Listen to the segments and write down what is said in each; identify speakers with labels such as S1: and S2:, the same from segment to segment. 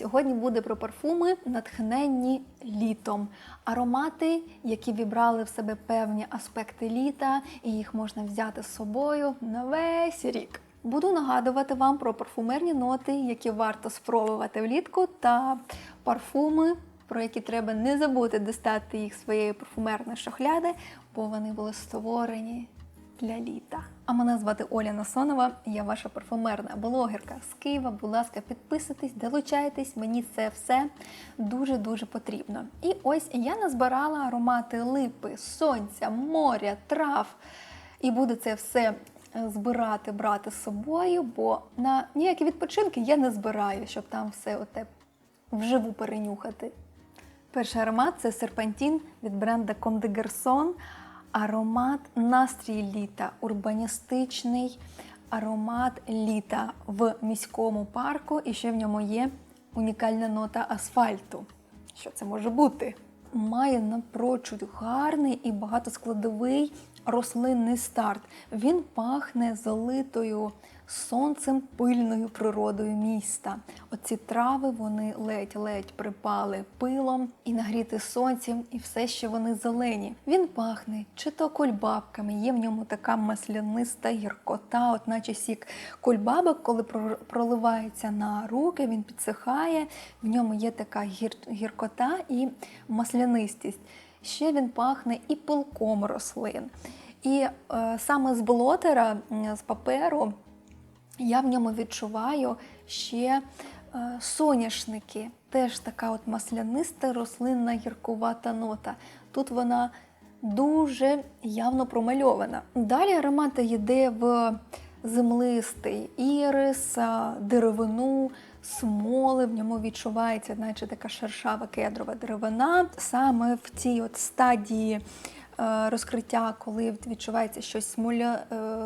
S1: Сьогодні буде про парфуми, натхненні літом, аромати, які вібрали в себе певні аспекти літа, і їх можна взяти з собою на весь рік. Буду нагадувати вам про парфумерні ноти, які варто спробувати влітку, та парфуми, про які треба не забути достати їх своєї парфумерної шухляди, бо вони були створені для літа. А мене звати Оля Насонова, я ваша парфумерна блогерка з Києва. Будь ласка, підписуйтесь, долучайтесь, мені це все дуже-дуже потрібно. І ось я назбирала аромати липи, сонця, моря, трав. І буду це все збирати, брати з собою, бо на ніякі відпочинки я не збираю, щоб там все оте вживу перенюхати. Перший аромат це серпантін від бренда Comme des. Аромат настрій літа, урбаністичний аромат літа в міському парку, і ще в ньому є унікальна нота асфальту. Що це може бути? Має напрочуд гарний і багатоскладовий рослинний старт. Він пахне залитою сонцем пильною природою міста. Оці трави вони ледь-ледь припали пилом і нагріти сонцем, і все ще вони зелені. Він пахне чи то кульбабками, є в ньому така масляниста гіркота, от наче сік кульбабок, коли проливається на руки, він підсихає. В ньому є така гір- гіркота і маслянистість. Ще він пахне і пилком рослин. І е, саме з блотера, з паперу, я в ньому відчуваю ще е, соняшники. Теж така от масляниста рослинна гіркувата нота. Тут вона дуже явно промальована. Далі аромат йде в землистий ірис, деревину, смоли. В ньому відчувається, наче така шершава кедрова деревина. Саме в цій от стадії розкриття, коли відчувається щось е,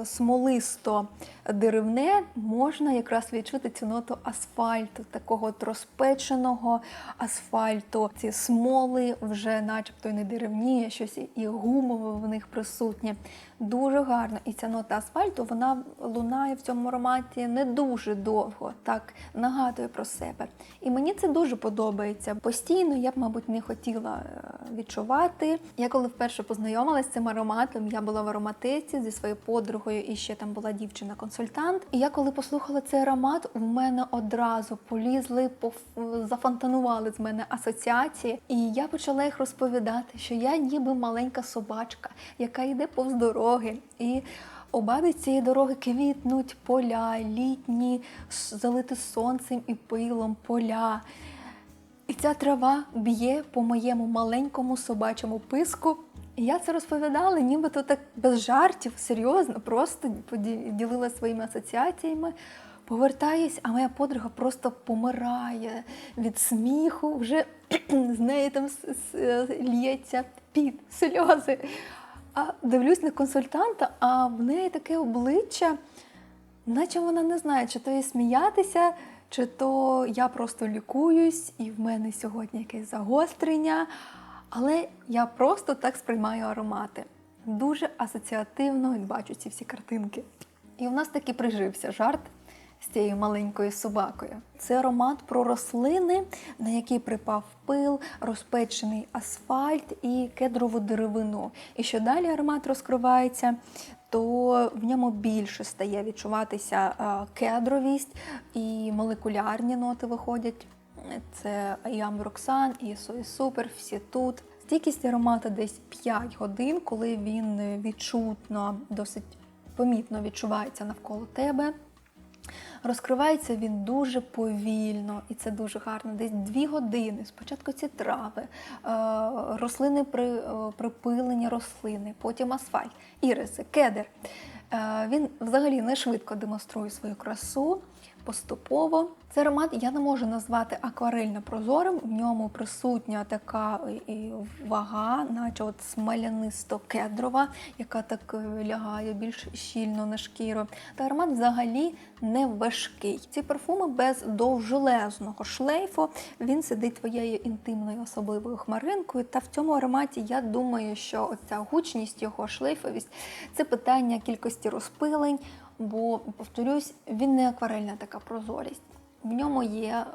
S1: смолисто деревне, можна якраз відчути цю ноту асфальту, такого от розпеченого асфальту. Ці смоли вже, начебто, і не деревні, щось і гумове в них присутнє. Дуже гарно. І ця нота асфальту вона лунає в цьому ароматі не дуже довго, так нагадує про себе. І мені це дуже подобається. Постійно я б, мабуть, не хотіла е, відчувати. Я коли вперше познайомилася з цим ароматом, я була в ароматиці зі своєю подругою, і ще там була дівчина-консультант. І я коли послухала цей аромат, у мене одразу полізли, поф- зафонтанували з мене асоціації. І я почала їх розповідати, що я ніби маленька собачка, яка йде повз дороги. І обабіч цієї дороги квітнуть поля, літні, залиті сонцем і пилом поля. І ця трава б'є по моєму маленькому собачому писку. Я це розповідала, нібито так без жартів, серйозно, просто поді- ділила своїми асоціаціями. Повертаюсь, а моя подруга просто помирає від сміху, вже з неї там лється під сльози. А дивлюсь на консультанта, а в неї таке обличчя, наче вона не знає, чи то їй сміятися, чи то я просто лікуюсь, і в мене сьогодні якесь загострення. Але я просто так сприймаю аромати. Дуже асоціативно бачу ці всі картинки. І у нас таки прижився жарт з цією маленькою собакою. Це аромат про рослини, на які припав пил, розпечений асфальт і кедрову деревину. І що далі аромат розкривається, то в ньому більше стає відчуватися е, кедровість і молекулярні ноти виходять. Це і Амброксан, і Супер, всі тут. Стійкість аромату десь 5 годин, коли він відчутно, досить помітно відчувається навколо тебе. Розкривається він дуже повільно, і це дуже гарно. Десь дві години. Спочатку ці трави, е, рослини при, е, припилені рослини, потім асфальт, іриси, кедр. Е, Він взагалі не швидко демонструє свою красу. Поступово цей аромат я не можу назвати акварельно прозорим. В ньому присутня така вага, наче от смолянисто-кедрова, яка так е, лягає більш щільно на шкіру. Та аромат взагалі не важкий. Ці парфуми без довжелезного шлейфу. Він сидить твоєю інтимною особливою хмаринкою. Та в цьому ароматі я думаю, що оця гучність його шлейфовість це питання кількості розпилень. Бо, повторюсь, він не акварельна така прозорість. В ньому є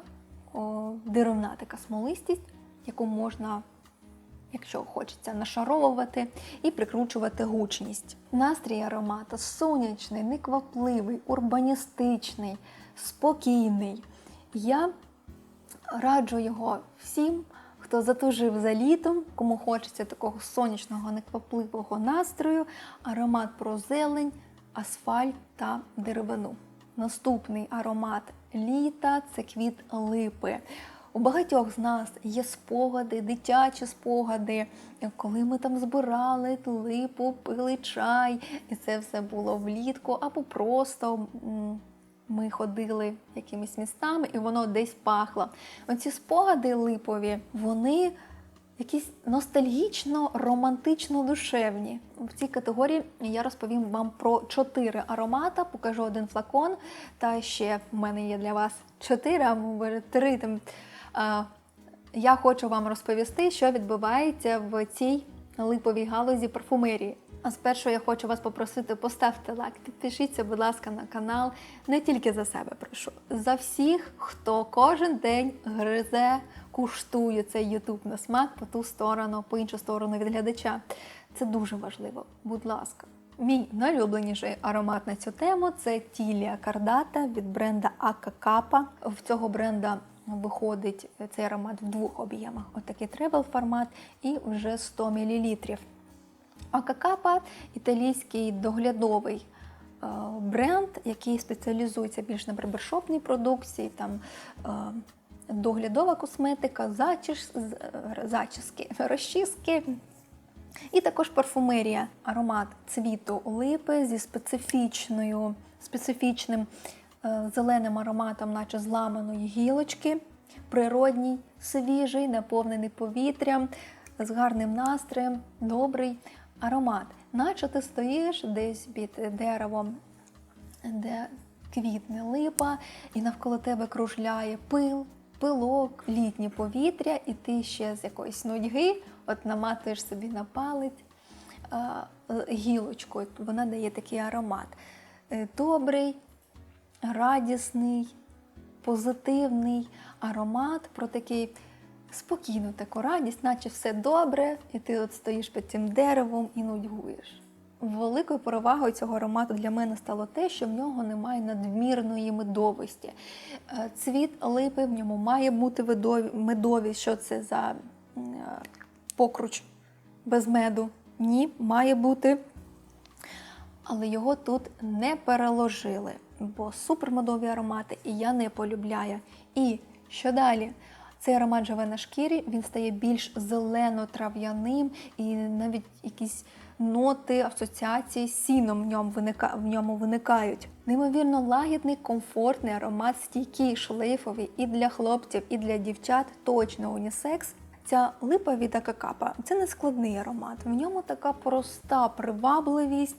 S1: о, деревна така смолистість, яку можна, якщо хочеться, нашаровувати і прикручувати гучність. Настрій аромата сонячний, неквапливий, урбаністичний, спокійний. Я раджу його всім, хто затужив за літом, кому хочеться такого сонячного, неквапливого настрою, аромат про зелень, асфальт та деревину. Наступний аромат літа це квіт липи. У багатьох з нас є спогади, дитячі спогади, коли ми там збирали липу, пили чай, і це все було влітку, або просто ми ходили якимись містами, і воно десь пахло. Оці спогади липові, вони якісь ностальгічно, романтично душевні. В цій категорії я розповім вам про чотири аромата, покажу один флакон. Та ще в мене є для вас чотири, а може три. Там, я хочу вам розповісти, що відбувається в цій липовій галузі парфумерії. А спершу я хочу вас попросити поставте лайк, підпишіться, будь ласка, на канал. Не тільки за себе прошу, за всіх, хто кожен день гризе, куштує цей YouTube на смак по ту сторону, по іншу сторону від глядача. Це дуже важливо. Будь ласка. Мій найулюбленіший аромат на цю тему це Тілія Кардата від бренда Ака Капа. В цього бренда виходить цей аромат в двох об'ємах: отакий тревел формат і вже 100 мл. Акакапа італійський доглядовий е, бренд, який спеціалізується більш на барбершопній продукції, там е, доглядова косметика, зачіс, е, зачіски, розчіски. І також парфумерія, аромат цвіту липи зі специфічною, специфічним е, зеленим ароматом, наче зламаної гілочки, природній, свіжий, наповнений повітрям, з гарним настроєм, добрий аромат. Наче ти стоїш десь під деревом, де квітне липа, і навколо тебе кружляє пил, пилок, літнє повітря, і ти ще з якоїсь нудьги от наматуєш собі на палець е, гілочку. Вона дає такий аромат. Е, Добрий, радісний, позитивний аромат про такий спокійну таку радість, наче все добре, і ти от стоїш під цим деревом і нудьгуєш. Великою перевагою цього аромату для мене стало те, що в нього немає надмірної медовості. Е, Цвіт липи в ньому має бути медовість. Що це за е, покруч без меду? Ні, має бути але його тут не переложили, бо супермодові аромати і я не полюбляю. І що далі? Цей аромат живе на шкірі, він стає більш зелено-трав'яним, і навіть якісь ноти, асоціації з сіном в ньому, виника, в ньому виникають. Неймовірно лагідний, комфортний аромат, стійкий, шлейфовий і для хлопців, і для дівчат, точно унісекс. Ця липа від Акакапа це не складний аромат. В ньому така проста привабливість,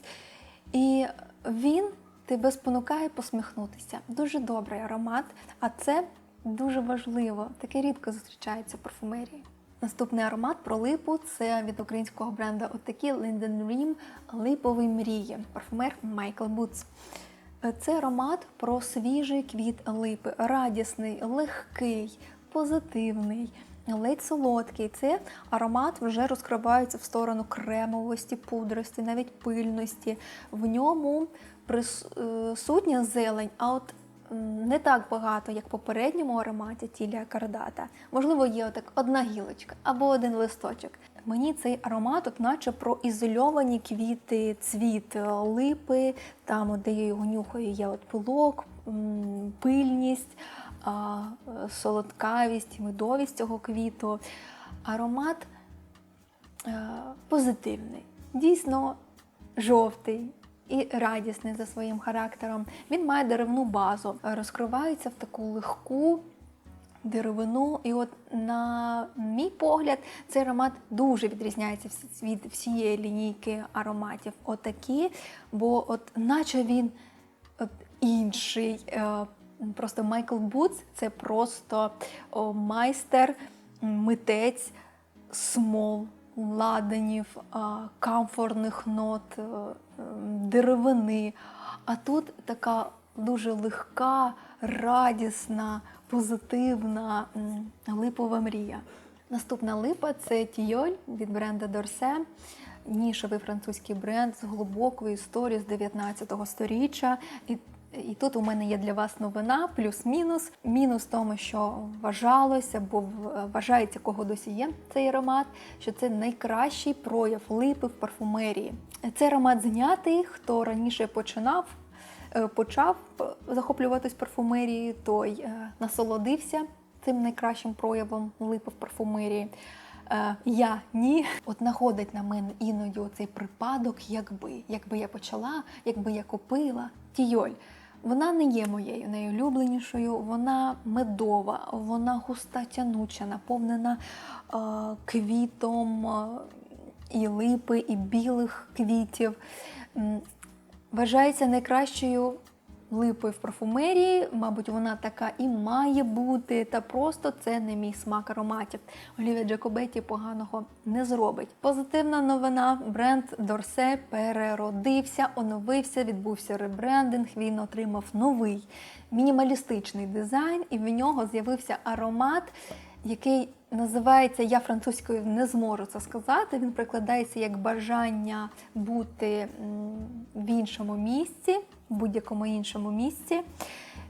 S1: і він тебе спонукає посміхнутися. Дуже добрий аромат, а це дуже важливо. Таке рідко зустрічається в парфумерії. Наступний аромат про липу це від українського бренду отакі Linden Dream липові мрії. Парфумер Майкл Бутс. Це аромат про свіжий квіт липи, радісний, легкий, позитивний, ледь солодкий. Це аромат вже розкривається в сторону кремовості, пудрості, навіть пильності. В ньому присутня зелень, а от не так багато, як в попередньому ароматі тілія кардата. Можливо, є отак одна гілочка або один листочок. Мені цей аромат, от наче про ізольовані квіти, цвіт е, липи, там, де я його нюхаю, є от пилок, пильність, е, солодкавість, медовість цього квіту. Аромат е, позитивний, дійсно жовтий і радісний за своїм характером. Він має деревну базу, розкривається в таку легку деревину. І от, на мій погляд, цей аромат дуже відрізняється від всієї лінійки ароматів. Отакі, бо от наче він от інший. Е, Просто Майкл Бутс це просто майстер, митець, смол, ладанів, камфорних нот, е, деревини. А тут така дуже легка, радісна, позитивна липова мрія. Наступна липа це Тійоль від бренда Дорсе. Нішевий французький бренд з глибокою історією з 19 сторіччя. І, і тут у мене є для вас новина, плюс-мінус. Мінус в тому, що вважалося, бо вважається, кого досі є цей аромат, що це найкращий прояв липи в парфумерії. Цей аромат знятий, хто раніше починав е, почав захоплюватись парфумерією, той е, насолодився цим найкращим проявом липи в парфумерії. Е, Я ні. От находить на мене іноді цей припадок, якби, якби я почала, якби я купила. Тійоль. Вона не є моєю найулюбленішою, вона медова, вона густа тянуча, наповнена е, квітом е, і липи, і білих квітів. Вважається найкращою липою в парфумерії. Мабуть, вона така і має бути, та просто це не мій смак ароматів. Олівія Джакобеті поганого не зробить. Позитивна новина: бренд Дорсе переродився, оновився, відбувся ребрендинг. Він отримав новий мінімалістичний дизайн, і в нього з'явився аромат. Який називається Я французькою не зможу це сказати. Він прикладається як бажання бути в іншому місці, в будь-якому іншому місці.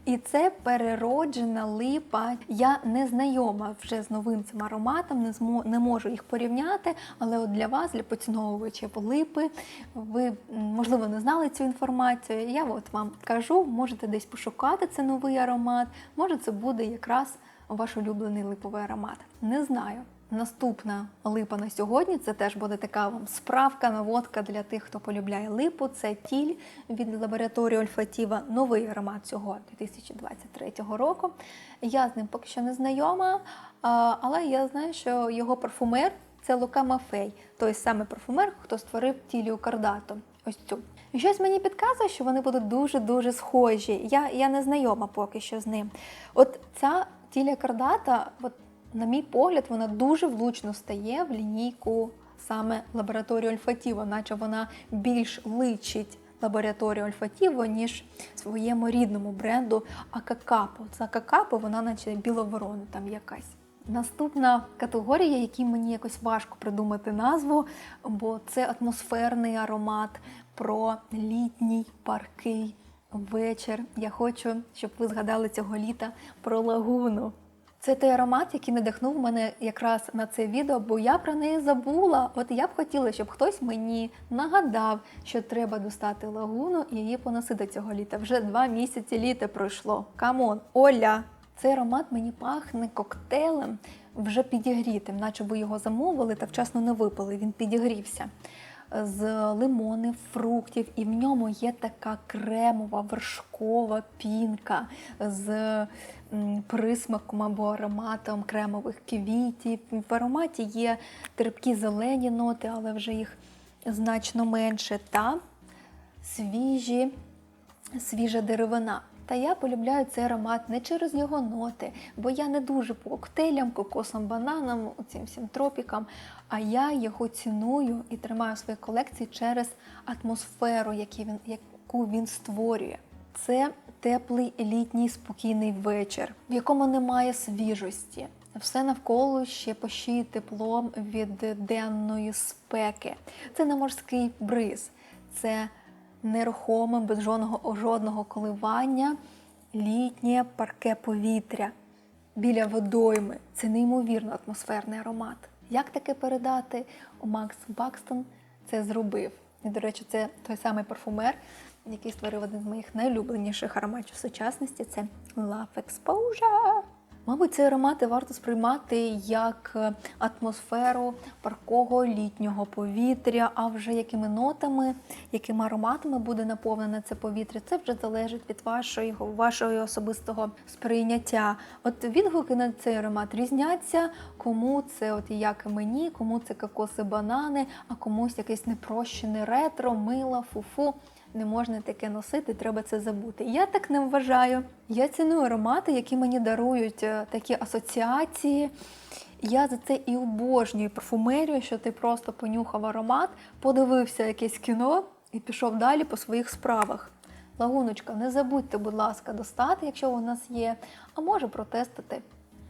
S1: І це перероджена липа. Я не знайома вже з новим цим ароматом, не змо, не можу їх порівняти. Але от для вас, для поціновувачів липи, ви можливо не знали цю інформацію. Я от вам кажу, можете десь пошукати це новий аромат. Може, це буде якраз ваш улюблений липовий аромат. Не знаю. Наступна липа на сьогодні це теж буде така вам справка, наводка для тих, хто полюбляє липу. Це тіль від лабораторії Ольфатіва. Новий аромат цього 2023 року. Я з ним поки що не знайома, але я знаю, що його парфумер це Лука Мафей, той самий парфумер, хто створив тілію Кардато. Ось цю. Щось мені підказує, що вони будуть дуже-дуже схожі. Я, я не знайома поки що з ним. От ця тіля Кардата, от, на мій погляд, вона дуже влучно стає в лінійку саме лабораторії Ольфатіво, наче вона більш личить лабораторію Ольфатіво, ніж своєму рідному бренду Акакапо. Це Акакапо, вона наче біловорона там якась. Наступна категорія, якій мені якось важко придумати назву, бо це атмосферний аромат про літній паркий вечір. Я хочу, щоб ви згадали цього літа про лагуну. Це той аромат, який надихнув мене якраз на це відео, бо я про неї забула. От я б хотіла, щоб хтось мені нагадав, що треба достати лагуну і її поносити цього літа. Вже два місяці літа пройшло. Камон, Оля! Цей аромат мені пахне коктейлем вже підігрітим, наче ви його замовили та вчасно не випили. Він підігрівся з лимонів, фруктів, і в ньому є така кремова вершкова пінка з присмаком або ароматом кремових квітів. В ароматі є терпкі зелені ноти, але вже їх значно менше. Та свіжі, свіжа деревина. Та я полюбляю цей аромат не через його ноти, бо я не дуже по коктейлям, кокосам, бананам, цим всім тропікам. А я його ціную і тримаю в своїй колекції через атмосферу, яку він створює. Це теплий літній спокійний вечір, в якому немає свіжості. Все навколо ще пощіє теплом від денної спеки. Це не морський бриз, це нерухоме, без жодного, жодного коливання, літнє парке повітря біля водойми. Це неймовірно атмосферний аромат. Як таке передати? Макс Бакстон це зробив. І, до речі, це той самий парфумер, який створив один з моїх найулюбленіших ароматів сучасності це Love Exposure. Мабуть, ці аромати варто сприймати як е, атмосферу паркого літнього повітря, а вже якими нотами, якими ароматами буде наповнене це повітря, це вже залежить від вашої, вашого особистого сприйняття. От відгуки на цей аромат різняться, кому це, от як мені, кому це кокоси, банани, а комусь якесь непрощене ретро, мила, фуфу. Не можна таке носити, треба це забути. Я так не вважаю. Я ціную аромати, які мені дарують е, такі асоціації. Я за це і обожнюю парфумерію, що ти просто понюхав аромат, подивився якесь кіно і пішов далі по своїх справах. Лагуночка, не забудьте, будь ласка, достати, якщо у нас є, а може протестити.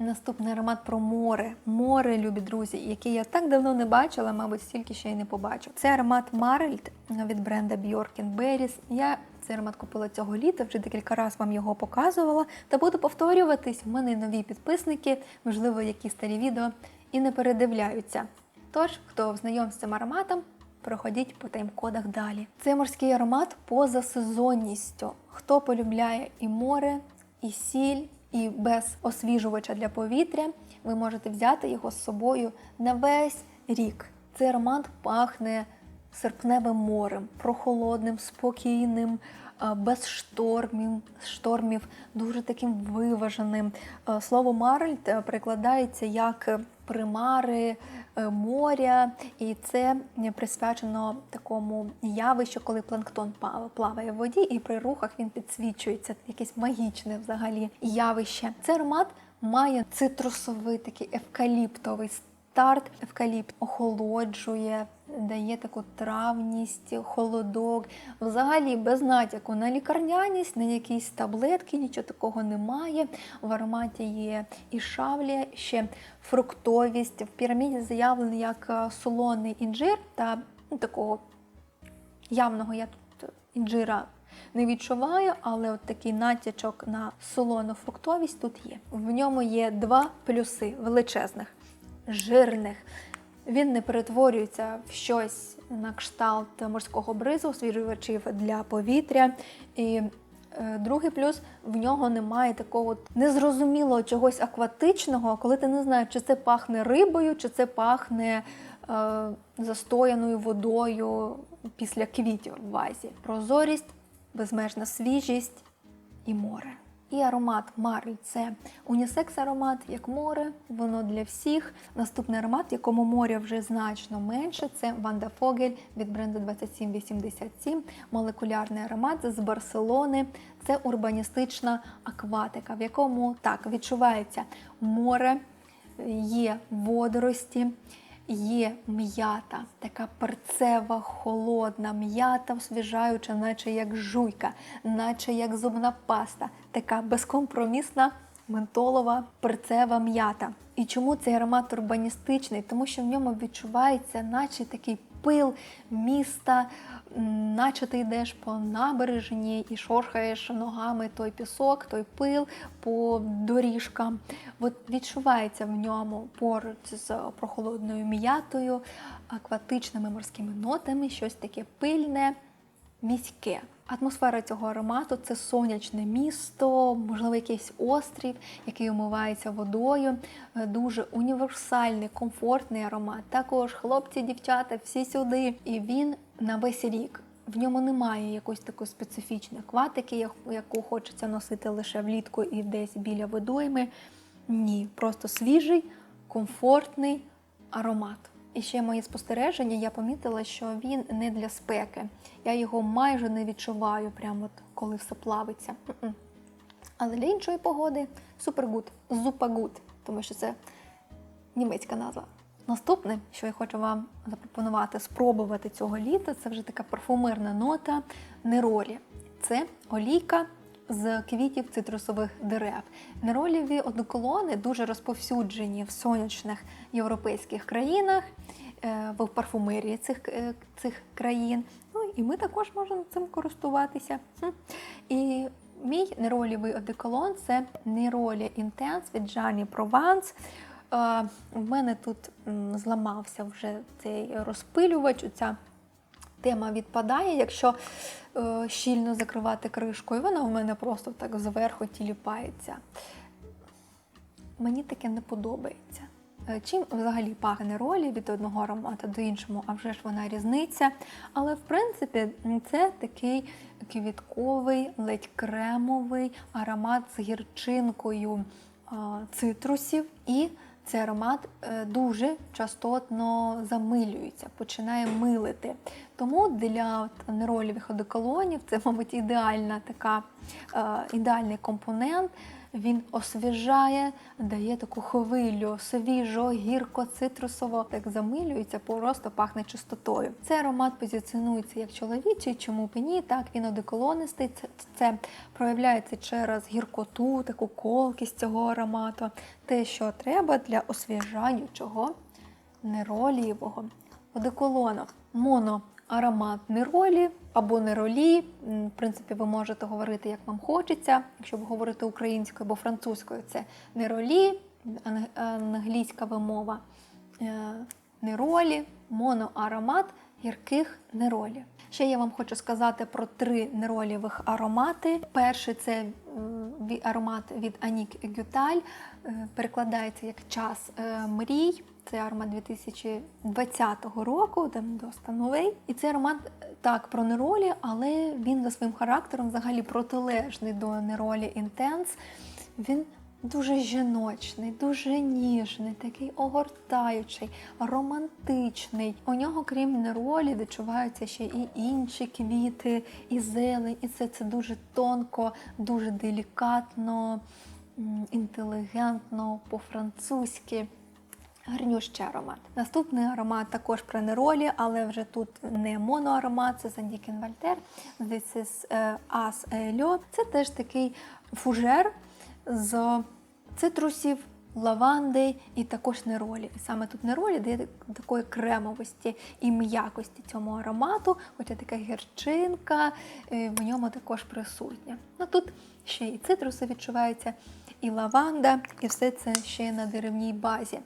S1: Наступний аромат про море. Море, любі друзі, який я так давно не бачила, мабуть, стільки ще й не побачу. Це аромат Марельд від бренда Bjorken Berries. Я цей аромат купила цього літа, вже декілька разів вам його показувала. Та буду повторюватись. В мене нові підписники, можливо, які старі відео і не передивляються. Тож, хто знайом з цим ароматом, проходіть по тайм-кодах далі. Це морський аромат поза сезонністю. Хто полюбляє і море, і сіль, і без освіжувача для повітря, ви можете взяти його з собою на весь рік. Цей аромат пахне серпневим морем, прохолодним, спокійним, е, без штормів, штормів, дуже таким виваженим. Е, Слово Марельд прикладається як е, примари е, моря, і це присвячено такому явищу, коли планктон плаває в воді, і при рухах він підсвічується. Якесь магічне взагалі явище. Цей аромат має цитрусовий такий евкаліптовий старт. Евкаліпт охолоджує, дає таку травність, холодок. Взагалі без натяку на лікарняність, на якісь таблетки, нічого такого немає. В ароматі є і шавлія, ще фруктовість. В піраміді заявлений як е, солоний інжир та ну, такого явного я тут інжира не відчуваю, але от такий натячок на солону фруктовість тут є. В ньому є два плюси величезних, жирних. Він не перетворюється в щось на кшталт морського бризу, освіжувачів для повітря. І е, другий плюс в нього немає такого незрозумілого чогось акватичного, коли ти не знаєш, чи це пахне рибою, чи це пахне е, застояною водою після квітів в вазі. Прозорість, безмежна свіжість і море. І аромат Марль це унісекс аромат, як море, воно для всіх. Наступний аромат, якому моря вже значно менше, це Ванда Фогель від бренду 2787, молекулярний аромат з Барселони. Це урбаністична акватика, в якому так відчувається море, є водорості. Є м'ята, така перцева, холодна м'ята, освіжаюча, наче як жуйка, наче як зубна паста, така безкомпромісна ментолова перцева м'ята. І чому цей аромат урбаністичний? Тому що в ньому відчувається, наче такий пил міста, наче ти йдеш по набережні і шорхаєш ногами той пісок, той пил по доріжкам. От відчувається в ньому поруч з прохолодною м'ятою, акватичними морськими нотами, щось таке пильне, міське. Атмосфера цього аромату це сонячне місто, можливо, якийсь острів, який омивається водою. Е, Дуже універсальний, комфортний аромат. Також хлопці, дівчата, всі сюди. І він на весь рік. В ньому немає якоїсь такої специфічної акватики, яку хочеться носити лише влітку і десь біля водойми. Ні, просто свіжий, комфортний аромат. І ще моє спостереження, я помітила, що він не для спеки. Я його майже не відчуваю, прямо от коли все плавиться. М-м. Але для іншої погоди супергуд, зупагуд, тому що це німецька назва. Наступне, що я хочу вам запропонувати спробувати цього літа, це вже така парфумерна нота неролі. Це олійка з квітів цитрусових дерев. Нероліві одноколони дуже розповсюджені в сонячних європейських країнах, е, в парфумерії цих, е, цих країн. Ну і ми також можемо цим користуватися. І мій неролівий одеколон це Neroli Intense від Provence. Е, В мене тут зламався вже цей розпилювач, ця тема відпадає, якщо е, щільно закривати кришкою, вона у мене просто так зверху тіліпається. Мені таке не подобається. Е, Чим взагалі пахне ролі від одного аромату до іншого, а вже ж вона різниця. Але в принципі це такий квітковий, ледь кремовий аромат з гірчинкою цитрусів, і цей аромат е, дуже частотно замилюється, починає милити. Тому для от неролівих одеколонів це, мабуть, ідеальна така, е, ідеальний компонент. Він освіжає, дає таку хвилю, свіжо, гірко, цитрусово, так замилюється, просто пахне чистотою. Цей аромат позиціонується як чоловічий, чому б ні? Так, він одеколонистий. Це, це проявляється через гіркоту, таку колкість цього аромату, те, що треба для освіжаючого неролієвого одеколону. Моноаромат неролі або неролі. В принципі, ви можете говорити, як вам хочеться. Якщо ви говорите українською або французькою, це неролі, ан- англійська вимова е, неролі, моноаромат гірких неролі. Ще я вам хочу сказати про три неролівих аромати. Перший це аромат від Анік Гюталь, е, перекладається як час е, мрій. Це аромат 2020 року, там досить новий. І цей аромат е, так про неролі, але він за своїм характером взагалі протилежний до неролі інтенс. Він дуже жіночний, дуже ніжний, такий огортаючий, романтичний. У нього, крім неролі, відчуваються ще і інші квіти, і зелень, і це, це дуже тонко, дуже делікатно, інтелігентно, по-французьки. Гарнющий аромат. Наступний аромат також про неролі, але вже тут не моноаромат, це Сандікен Вальтер. This is е, As Elio. Це теж такий фужер з цитрусів, лаванди і також неролі. І саме тут неролі дає такої кремовості і м'якості цьому аромату, хоча така гірчинка е, в ньому також присутня. Ну тут ще і цитруси відчуваються, і лаванда, і все це ще на деревній базі.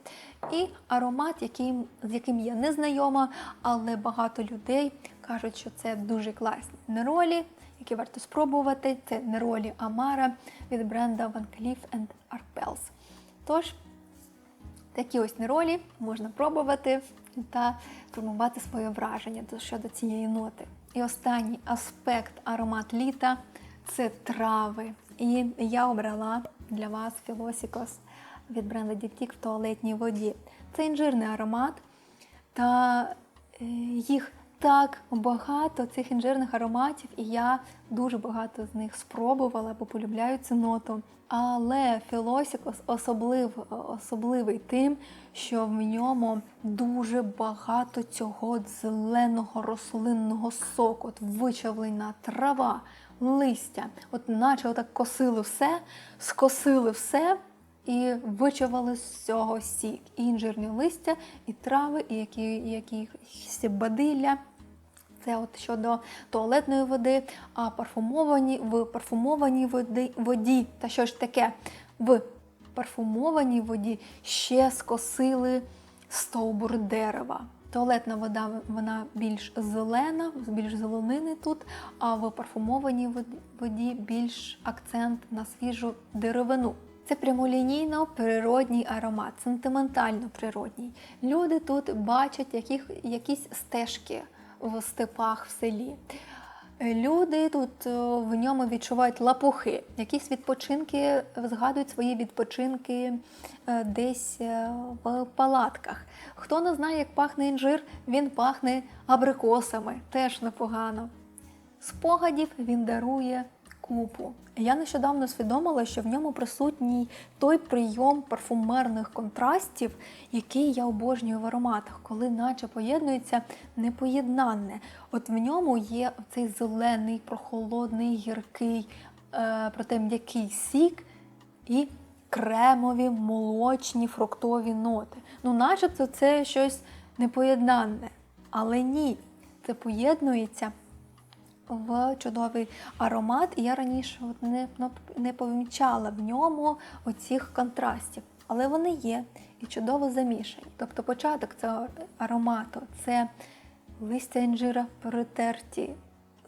S1: І аромат, який, з яким я не знайома, але багато людей кажуть, що це дуже класні неролі, які варто спробувати. Це неролі Амара від бренда Van Cleef Arpels. Тож, такі ось неролі можна пробувати та формувати своє враження щодо цієї ноти. І останній аспект аромат літа це трави. І я обрала для вас Філосікос від бренду Diptyque в туалетній воді. Це інжирний аромат, та е, їх так багато цих інжирних ароматів, і я дуже багато з них спробувала, бо полюбляю цю ноту. Але Філосікос особлив, особливий тим, що в ньому дуже багато цього зеленого рослинного соку, от вичавлена трава, листя. От наче отак косили все, скосили все і вичавили з цього сік. І інжирні листя, і трави, і які, і якісь бадилля. Це от щодо туалетної води, а парфумовані в парфумованій воді, воді, та що ж таке, в парфумованій воді ще скосили стовбур дерева. Туалетна вода вона більш зелена, більш зеленини тут, а в парфумованій воді- більш акцент на свіжу деревину. Це прямолінійно природній аромат, сентиментально природній. Люди тут бачать яких, якісь стежки в степах в селі. Люди тут е, в ньому відчувають лапухи, якісь відпочинки, згадують свої відпочинки е, десь е, в палатках. Хто не знає, як пахне інжир, він пахне абрикосами, теж непогано. Спогадів він дарує купу. Я нещодавно усвідомила, що в ньому присутній той прийом парфумерних контрастів, який я обожнюю в ароматах, коли наче поєднується непоєднанне. От в ньому є цей зелений, прохолодний, гіркий, е, проте м'який сік і кремові, молочні, фруктові ноти. Ну, начебто це щось непоєднанне. Але ні, це поєднується в чудовий аромат, і я раніше от не, ну, не помічала в ньому оцих контрастів. Але вони є і чудово замішані. Тобто початок цього аромату це листя інжира перетерті,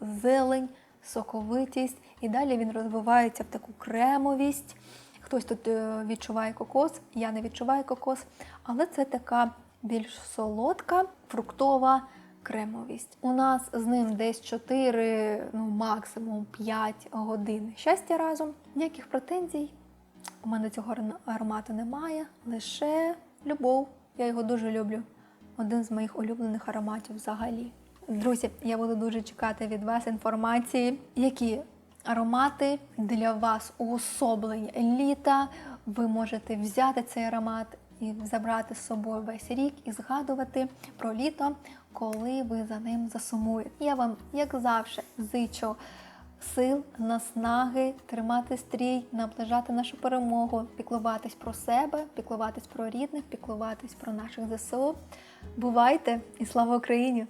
S1: зелень, соковитість, і далі він розвивається в таку кремовість. Хтось тут е, відчуває кокос, я не відчуваю кокос, але це така більш солодка, фруктова кремовість. У нас з ним десь 4, ну максимум 5 годин щастя разом. Ніяких претензій. У мене цього аромату немає, лише любов. Я його дуже люблю. Один з моїх улюблених ароматів взагалі. Друзі, я буду дуже чекати від вас інформації, які аромати для вас уособлення літа. Ви можете взяти цей аромат і забрати з собою весь рік і згадувати про літо, коли ви за ним засумуєте. Я вам, як завжди, зичу сил, наснаги, тримати стрій, наближати нашу перемогу, піклуватись про себе, піклуватись про рідних, піклуватись про наших ЗСУ. Бувайте і слава Україні!